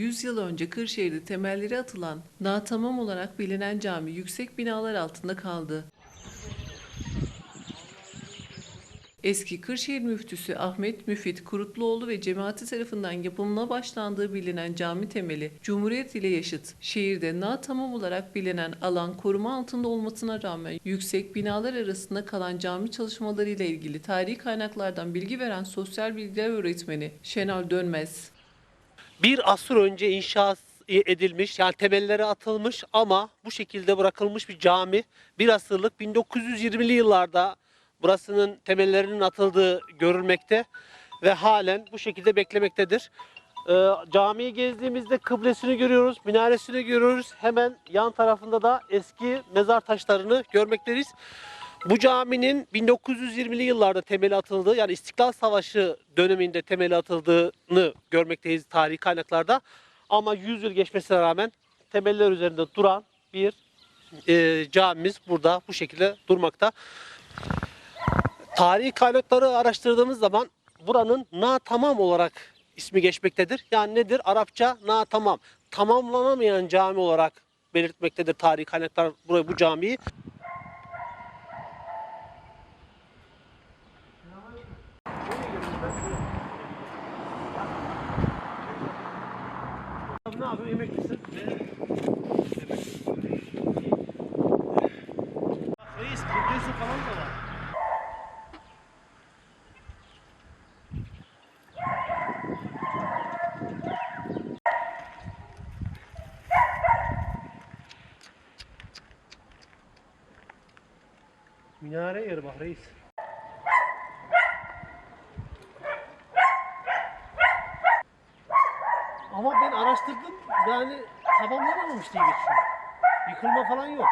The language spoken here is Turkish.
100 yıl önce Kırşehir'de temelleri atılan, daha tamam olarak bilinen cami yüksek binalar altında kaldı. Eski Kırşehir müftüsü Ahmet Müfit Kurutluoğlu ve cemaati tarafından yapımına başlandığı bilinen cami temeli Cumhuriyet ile yaşıt. Şehirde na tamam olarak bilinen alan koruma altında olmasına rağmen yüksek binalar arasında kalan cami çalışmaları ile ilgili tarihi kaynaklardan bilgi veren sosyal bilgiler öğretmeni Şenol Dönmez. Bir asır önce inşa edilmiş yani temelleri atılmış ama bu şekilde bırakılmış bir cami. Bir asırlık 1920'li yıllarda burasının temellerinin atıldığı görülmekte ve halen bu şekilde beklemektedir. Ee, camiyi gezdiğimizde kıblesini görüyoruz, minaresini görüyoruz. Hemen yan tarafında da eski mezar taşlarını görmekteyiz. Bu caminin 1920'li yıllarda temeli atıldığı yani İstiklal Savaşı döneminde temeli atıldığını görmekteyiz tarihi kaynaklarda. Ama 100 yıl geçmesine rağmen temeller üzerinde duran bir e, camimiz burada bu şekilde durmakta. Tarihi kaynakları araştırdığımız zaman buranın na tamam olarak ismi geçmektedir. Yani nedir? Arapça na tamam. Tamamlanamayan cami olarak belirtmektedir tarihi kaynaklar burayı bu camiyi. Ne yapıyorsun? Emeklisin. Reis, kıbrısı falan da var. Minare yeri bak reis. Ama ben araştırdım yani tamamlanamamış diye geçiyor. Yıkılma falan yok.